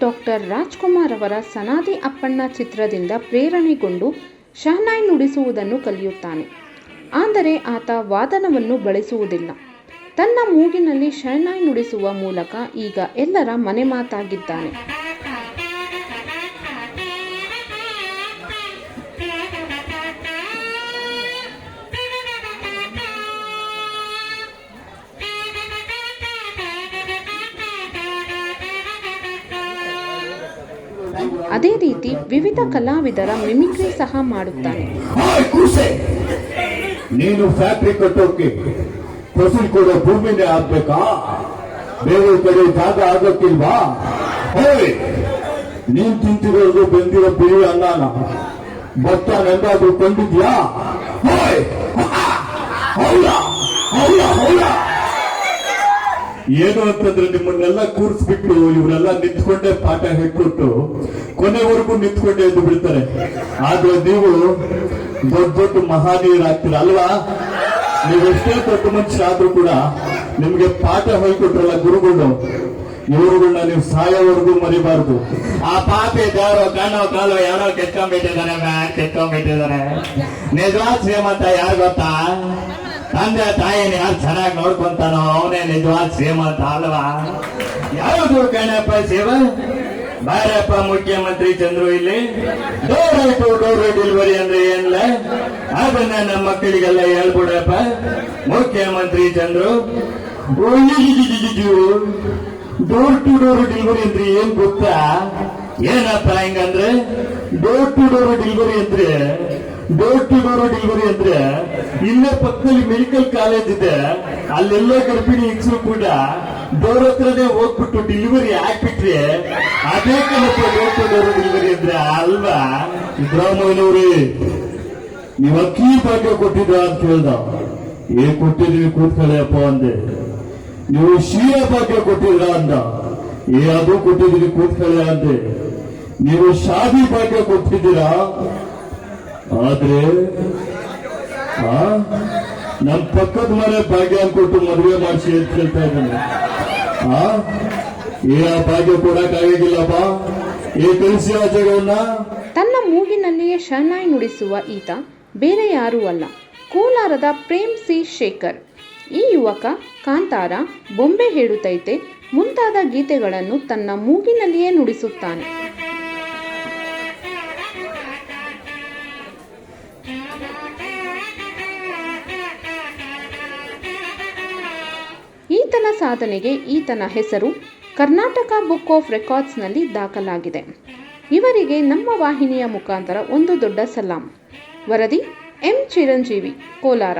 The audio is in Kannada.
ಡಾಕ್ಟರ್ ರಾಜ್ಕುಮಾರ್ ಅವರ ಸನಾದಿ ಅಪ್ಪಣ್ಣ ಚಿತ್ರದಿಂದ ಪ್ರೇರಣೆಗೊಂಡು ಶಹನಾಯಿ ನುಡಿಸುವುದನ್ನು ಕಲಿಯುತ್ತಾನೆ. ಆದರೆ ಆತ ವಾದನವನ್ನು ಬಳಸುವುದಿಲ್ಲ. ತನ್ನ ಮೂಗಿನಲ್ಲಿ ಶಹನಾಯ್ ನುಡಿಸುವ ಮೂಲಕ ಈಗ ಎಲ್ಲರ ಮನೆಮಾತಾಗಿದ್ದಾನೆ ಅದೇ ರೀತಿ ವಿವಿಧ ಕಲಾವಿದರ ಮಿಮಿಕ್ರಿ ಸಹ ಮಾಡುತ್ತಾನೆ. ನೀನು ಫ್ಯಾಕ್ಟ್ರಿ ಕಟ್ಟೋಕೆ ಫಸಲ್ ಕೊಡೋ ಭೂಮಿನೇ ಆಗ್ಬೇಕಾ? ಬೇರೆ ಕಡೆ ಜಾಗ ಆಗೋಕ್ಕಿಲ್ವಾ? ಹೇಳಿ ನೀನ್ ತಿಂತಿರೋದು ಬೆಂದಿರೋ ಬಿಳಿ ಅನ್ನಾನ. ಭತ್ತ ನೆಂದಾದ್ರೂ ಕೊಂಡಿದ್ಯಾ? ಹೌದಾ? ಹೌದಾ? ಹೌದ? ಏನು ಅಂತಂದ್ರೆ ನಿಮ್ಮನ್ನೆಲ್ಲ ಕೂರಿಸ್ಬಿಟ್ಟು ಇವರೆಲ್ಲ ನಿಂತ್ಕೊಂಡೇ ಪಾಠ ಹೇಳ್ಕೊಟ್ಟು ಕೊನೆವರೆಗೂ ನಿಂತ್ಕೊಂಡೇ ಎದ್ದು ಬಿಡ್ತಾರೆ ಆದ್ರೆ ನೀವು ದೊಡ್ಡ ದೊಡ್ಡ ಮಹಾನೀಯರಾಗ್ತೀರ ಅಲ್ವಾ? ನೀವೆಷ್ಟೇ ದೊಡ್ಡ ಮನುಷ್ಯರಾದ್ರೂ ಕೂಡ ನಿಮ್ಗೆ ಪಾಠ ಹೇಳ್ಕೊಟ್ರಲ್ಲ ಗುರುಗಳು. ಇವರುಗಳನ್ನ ನೀವು ಸಾಯೋವರೆಗೂ ಮರಿಬಾರ್ದು. ಆ ಪಾಪಿ ದೇವರು ಕಣ್ಣು ಕಾಲು ಯಾರೋ ಕೆಟ್ಕೊಂಡ್ಬಿಟ್ಟಿದ್ದಾರೆ ಕೆತ್ಕೊಂಡ್ಬಿಟ್ಟಿದ್ದಾರೆ. ನಿಜವಾದ ಶ್ರೀಮಂತ ಯಾರು ಗೊತ್ತಾ? ತಂದೆ ತಾಯಿನ ಯಾರು ಚೆನ್ನಾಗಿ ನೋಡ್ಕೊಂತಾನೋ ಅವನೇ ನಿಜವಾದ ಶ್ರೀಮಂತ ಅಲ್ವಾ? ಯಾವುದು ಕಣಪ್ಪ ಶಿವ ಬಾರಪ್ಪ ಮುಖ್ಯಮಂತ್ರಿ ಚಂದ್ರು ಇಲ್ಲಿ. ಡೋರ್ ಟು ಡೋರ್ ಡೆಲಿವರಿ ಅಂದ್ರೆ ಏನಿಲ್ಲ ಅದನ್ನ ನಮ್ಮ ಮಕ್ಕಳಿಗೆಲ್ಲ ಹೇಳ್ಬಿಡಪ್ಪ ಮುಖ್ಯಮಂತ್ರಿ Chandru. Door to door delivery ಅಂದ್ರೆ ಏನ್ ಗೊತ್ತಾ? ಏನಪ್ಪ ಹೆಂಗಂದ್ರೆ? ಡೋರ್ ಟು ಡೋರ್ ಡೆಲಿವರಿ ಅಂದ್ರೆ ಡೋರ್ ಟು ಡೋರ್ ಡೆಲಿವರಿ ಅಂದ್ರೆ ಇಲ್ಲೇ ಪಕ್ಕದಲ್ಲಿ ಮೆಡಿಕಲ್ ಕಾಲೇಜ್ ಇದೆ. ಅಲ್ಲೆಲ್ಲ ಗರ್ಭಿಣಿ ಹೆಂಗಸರು ಕೂಡ ಡೋರ್ ಹತ್ರನೇ ಹೋಗ್ಬಿಟ್ಟು ಡೆಲಿವರಿ ಹಾಕ್ಬಿಟ್ರೆ ಅದೇ ಕಣಪ್ಪ ಡೋರ್ ಟು ಡೋರ್ ಡೆಲಿವರಿ ಅಂದ್ರೆ ಅಲ್ವಾ? ಸಿದ್ದರಾಮಯ್ಯನವ್ರಿ, ನೀವು ಅಕ್ಕಿ ಭಾಗ್ಯ ಕೊಟ್ಟಿದ್ರ ಅಂತ ಹೇಳ್ದ ಏನ್ ಕೊಟ್ಟಿದ್ವಿ ಕೂತ್ಕೊಳ್ಳಿಯಪ್ಪ ಅಂದೆ. ನೀವು ಶೀಲ ಭಾಗ್ಯ ಕೊಟ್ಟಿದ್ರ ಅಂದ. ಏ, ಅದು ಕೊಟ್ಟಿದ್ರಿ ಕೂತ್ಕೊಳ್ಳಿ ಅಂದೆ. ನೀವು ಶಾದಿ ಭಾಗ್ಯ ಕೊಟ್ಟಿದ್ದೀರಾ? ಆದ್ರೆ ನಮ್ ಪಕ್ಕದ ಮನೆ ಭಾಗ್ಯ ಕೊಟ್ಟು ಮದುವೆ ಮಾಡಿಸಿ ಅಂತ ಹೇಳ್ತಾ ಇದ್ದಾನೆ. ಆ, ಏ, ಆ ಭಾಗ್ಯ ಕೊಡಕ್ ಆಗಿಲ್ಲಪ್ಪ ಏ, ಕಳಿಸಿ ಆ ಜಗವನ್ನ. ತನ್ನ ಮೂಗಿನಲ್ಲಿಯೇ ಶರಣಾಯಿ ನುಡಿಸುವ ಈತ ಬೇರೆ ಯಾರೂ ಅಲ್ಲ. ಕೋಲಾರದ ಪ್ರೇಮ್ ಸಿ ಶೇಖರ್. ಈ ಯುವಕ, ಕಾಂತಾರ, ಬೊಂಬೆ ಹೇಳುತ್ತೈತೆ ಮುಂತಾದ ಗೀತೆಗಳನ್ನು ತನ್ನ ಮೂಗಿನಲ್ಲಿಯೇ ನುಡಿಸುತ್ತಾನೆ. ಸಾಧನೆಗೆ ಈತನ ಹೆಸರು ಕರ್ನಾಟಕ ಬುಕ್ ಆಫ್ ರೆಕಾರ್ಡ್ಸ್ನಲ್ಲಿ ದಾಖಲಾಗಿದೆ. ಇವರಿಗೆ ನಮ್ಮ ವಾಹಿನಿಯ ಮುಖಾಂತರ ಒಂದು ದೊಡ್ಡ ಸಲಾಂ. ವರದಿ ಎಂ ಚಿರಂಜೀವಿ, ಕೋಲಾರ.